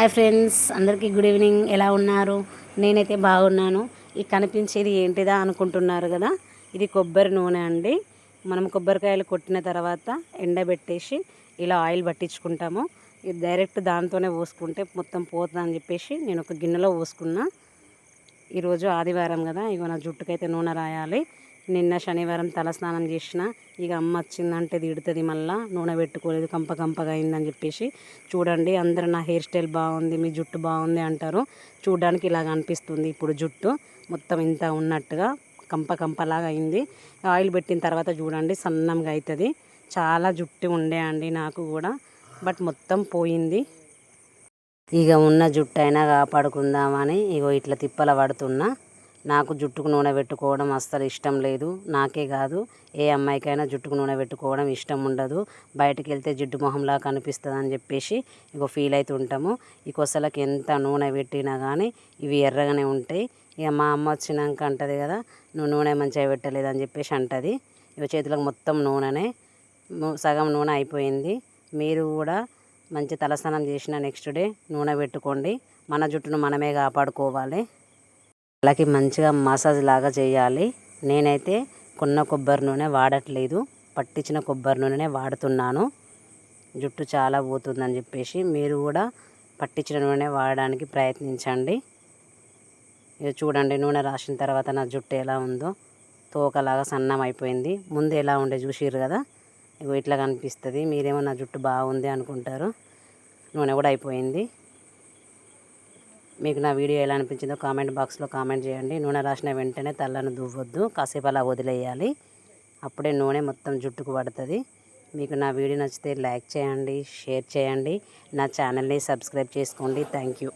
Hi friends అందరికీ good evening. ఎలా ఉన్నారు? నేనైతే బాగున్నాను. ఈ కనిపించేది ఏంటిదా అనుకుంటున్నారు కదా? ఇది కొబ్బరి నూనె అండి. మనం కొబ్బరికాయలు కొట్టిన తర్వాత ఎండబెట్టేసి ఇలా ఆయిల్ పట్టించుకుంటాము. ఇది డైరెక్ట్ దాంతోనే పోసుకుంటే మొత్తం పోతుందని చెప్పేసి నేను ఒక గిన్నెలో పోసుకున్నా. ఈరోజు ఆదివారం కదా ఇక నా జుట్టుకైతే నూనె రాయాలి. నిన్న శనివారం తలస్నానం చేసిన. ఇక అమ్మ వచ్చిందంటే తిడుతుంది మళ్ళీ. నూనె పెట్టుకోలేదు కంప కంపగా అయిందని చెప్పేసి. చూడండి అందరు నా హెయిర్ స్టైల్ బాగుంది మీ జుట్టు బాగుంది అంటారు. చూడడానికి ఇలాగ అనిపిస్తుంది ఇప్పుడు జుట్టు. మొత్తం ఇంత ఉన్నట్టుగా కంప కంపలాగా అయింది. ఆయిల్ పెట్టిన తర్వాత చూడండి సన్నంగా అవుతుంది చాలా జుట్టు ఉండే అండి నాకు కూడా. బట్ మొత్తం పోయింది. ఇక ఉన్న జుట్టు అయినా కాపాడుకుందామని ఇగో ఇట్లా తిప్పల పడుతున్నా. నాకు జుట్టుకు నూనె పెట్టుకోవడం అస్సలు ఇష్టం లేదు. నాకే కాదు ఏ అమ్మాయికైనా జుట్టుకు నూనె పెట్టుకోవడం ఇష్టం ఉండదు. బయటకు వెళ్తే జిడ్డు మొహంలా కనిపిస్తుంది అని చెప్పేసి ఇక ఫీల్ అవుతుంటాము ఈ కొసలకి ఎంత నూనె పెట్టినా కానీ ఇవి ఎర్రగానే ఉంటాయి. ఇక మా అమ్మ వచ్చినాక అంటది కదా నువ్వు నూనె మంచిగా పెట్టలేదు అని చెప్పేసి అంటది. ఇక చేతులకు మొత్తం నూనెనే సగం నూనె అయిపోయింది. మీరు కూడా మంచి తలస్నానం చేసిన నెక్స్ట్ డే నూనె పెట్టుకోండి. మన జుట్టును మనమే కాపాడుకోవాలి. వాళ్ళకి మంచిగా మసాజ్ లాగా చేయాలి. నేనైతే కొన్న కొబ్బరి నూనె వాడట్లేదు. పట్టించిన కొబ్బరి నూనెనే వాడుతున్నాను. జుట్టు చాలా పోతుందని చెప్పేసి మీరు కూడా పట్టించిన నూనె వాడడానికి ప్రయత్నించండి. ఇది చూడండి నూనె రాసిన తర్వాత నా జుట్టు ఎలా ఉందో. తోకలాగా సన్నం అయిపోయింది ముందు ఎలా ఉండే చూసిర్రు కదా? ఇగో ఇట్లా కనిపిస్తుంది. మీరేమో నా జుట్టు బాగుంది అనుకుంటారు. నూనె కూడా అయిపోయింది. మీకు నా వీడియో ఎలా అనిపించిందో కామెంట్ బాక్స్లో కామెంట్ చేయండి. నూనె రాసిన వెంటనే తలను దువ్వద్దు. కాసేపు అలా వదిలేయాలి. అప్పుడే నూనె మొత్తం జుట్టుకు పడుతుంది. మీకు నా వీడియో నచ్చితే లైక్ చేయండి షేర్ చేయండి. నా ఛానల్ని సబ్స్క్రైబ్ చేసుకోండి. Thank you.